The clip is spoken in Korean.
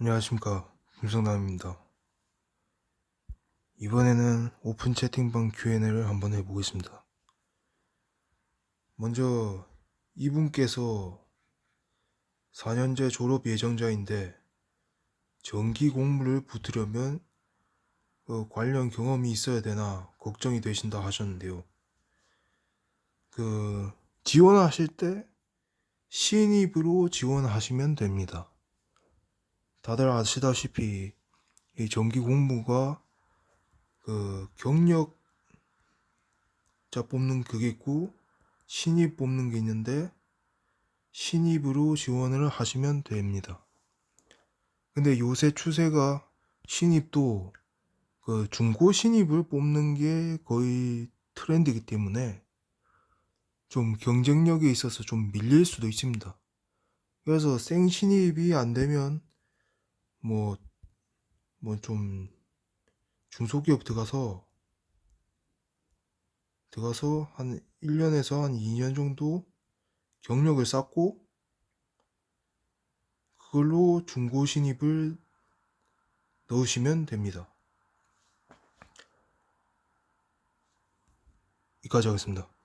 안녕하십니까 김성남입니다. 이번에는 오픈 채팅방 Q&A를 한번 해보겠습니다. 먼저 이분께서 4년제 졸업 예정자인데 정기 공무를 붙으려면 그 관련 경험이 있어야 되나 걱정이 되신다 하셨는데요. 그 지원하실 때 신입으로 지원하시면 됩니다. 다들 아시다시피 이 정기 공무가 그 경력자 뽑는 그게 있고 신입 뽑는 게 있는데 신입으로 지원을 하시면 됩니다. 근데 요새 추세가 신입도 그 중고 신입을 뽑는 게 거의 트렌드이기 때문에 좀 경쟁력에 있어서 좀 밀릴 수도 있습니다. 그래서 생 신입이 안 되면 뭐, 뭐 좀 중소기업 들어가서, 들어가서 한 1년에서 한 2년 정도 경력을 쌓고, 그걸로 중고 신입을 넣으시면 됩니다. 여기까지 하겠습니다.